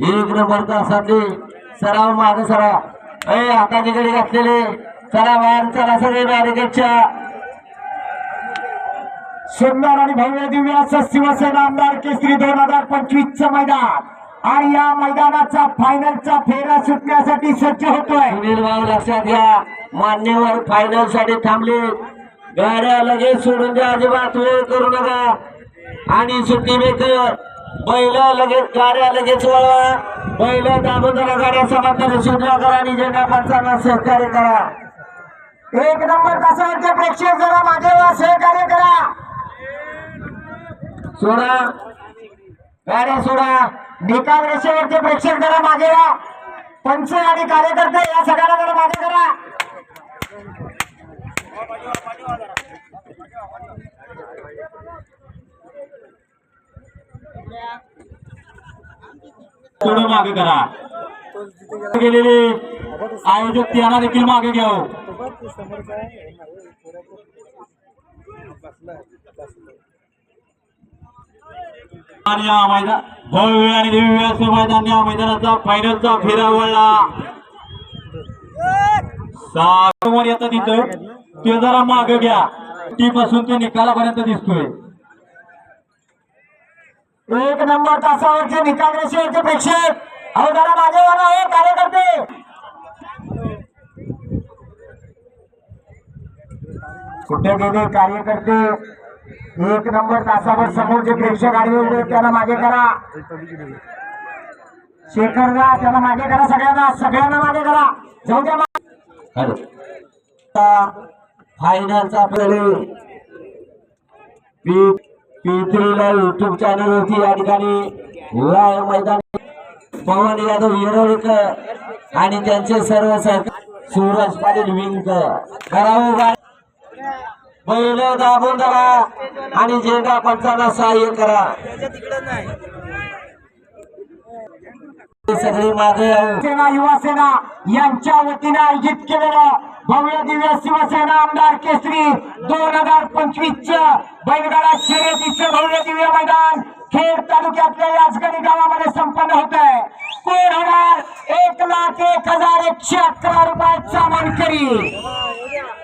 एक नंबर सराव माग सराव. ए आता तिकडे घातलेले. चला बाहेर चला सगळे बॅरिकेडच्या. सुंदर आणि भव्य दिव्य असं शिवसेना आमदार केसरी दोन हजार पंचवीस च मैदान. आणि या मैदानाचा फायनलचा फेरा सुटण्यासाठी सज्ज होतोय. सुनील भाऊ लक्षात घ्या. मान्यवर फायनलसाठी थांबले. गाड्या लगेच सोडून द्या अजिबात वेळ करू नका. आणि सुट्टी मेकर बैल लगेच गाड्या लगेच वळवा. बैल दाबून जरा गाड्या समाधान सुटल्या करा आणि जेव्हा पंचांना सहकार्य करा. एक नंबर तासावरचे प्रेक्षक जरा मागे वा सहकार्य करा. सोडा. गाड्या सोडा. निकाल रेषेवरचे प्रेक्षक जरा मागे वा. पंच आणि कार्यकर्ते या सगळ्याला जरा मागे करा. थोडं मागे करा. गेलेले आयोजक त्यांना देखील मागे घ्यावं हो. आणि या मैदान भव्य आणि दिव्य असं मैदान या मैदानाचा फायनलचा फेरा वळला समोर येतं तिथं. ते जरा मागे घ्या. टी पासून ते निकालापर्यंत दिसतोय. एक नंबर तासावरचे निकाल रेषेवरचे प्रेक्षक. अहो जरा मागे वा ना हो, कार्यकर्ते. कुठे गेले कार्यकर्ते? एक नंबर तासावर समोरचे प्रेक्षक आले होते त्याला मागे करा. शेखरला त्याला मागे करा सगळ्यांना सगळ्यांना मागे करा. जाऊ द्या हॅलो फायनलचा फेरी पी पी युट्यूब चॅनल होती या ठिकाणी लाईव्ह मैदान पवन यादव येरवडकर आणि त्यांचे सर्व सह सूरज पाटील विंक करावं पहिलं बैल दाबून धरा आणि झेंडा पंचाला सहाय्य करा. सगळे मागे यावं. सेना युवा सेना यांच्या वतीने आयोजित केलेलं भव्य दिव्य शिवसेना आमदार केसरी दोन हजार पंचवीस च बैलगाडा शर्यतीचं भव्य दिव्य मैदान खेड तालुक्यातल्या याचगणी गावामध्ये संपन्न होत आहे. कोण होणार? एक लाख एक हजार एकशे अकरा रुपयाचा मानकरी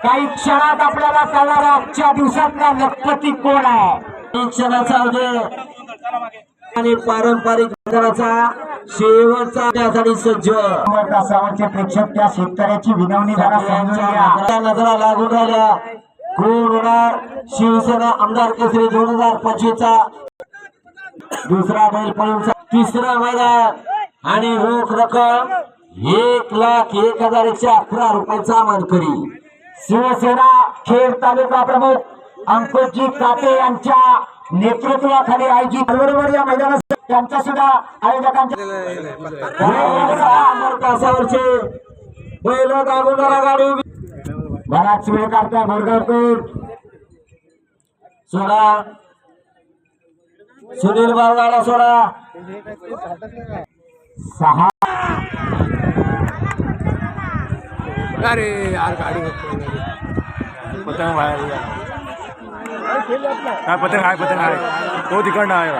काही क्षणात आपल्याला कळणार आजच्या दिवसातला लखपती कोण आहे. क्षणाचा आणि पारंपरिक शेवटचा त्यासाठी सज्ज. नंबर तासावरचे प्रेक्षक त्या शेतकऱ्याची विनवणी त्या नजरा लागून राहिल्या. कोण होणार शिवसेना आमदार केसरी दोन हजार पंचवीस चा दुसरा बैल पळूनचा तिसरा मैदान. आणि रोख रक्कम एक लाख एक हजार एकशे अकरा रुपयाचा मानकरी. शिवसेना खेड तालुका प्रमुख अंकुशजी काटे यांच्या नेतृत्वाखाली आयोजित बरोबर या मैदानात त्यांच्या सुद्धा आयोजकांच्या बैल गाडी बराच वेळ काढताय बोरगावकर सोडा. सुनील बावगाडा सोडा. सहा. अरे यार गाडी पतंग बाहेर काय पतंग आहे पतंग आहे. तो तिकडनं आहे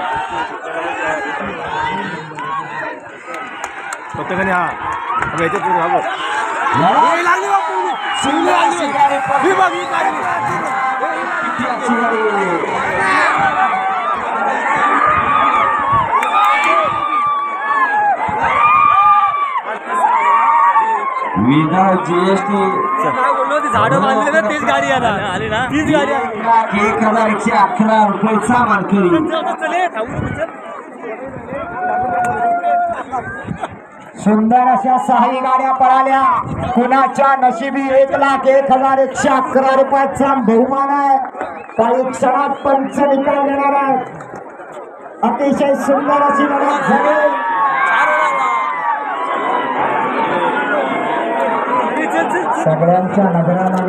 आणि हा याच्यात लागली. जीएसटी. झाडं बांधली ना तीच गाडी आला आली ना. तीच गाडी आली एक हजार एकशे अकरा रुपयाचा चल. सुंदर अशा सहाही गाड्या पळाल्या. कुणाच्या नशिबी एक लाख एक हजार एकशे अकरा रुपयाचा बहुमान आहे. काही क्षणात पंच निकाल देणार आहेत. अतिशय सुंदर अशी लढत झाली. सगळ्यांच्या नजरा लागल्या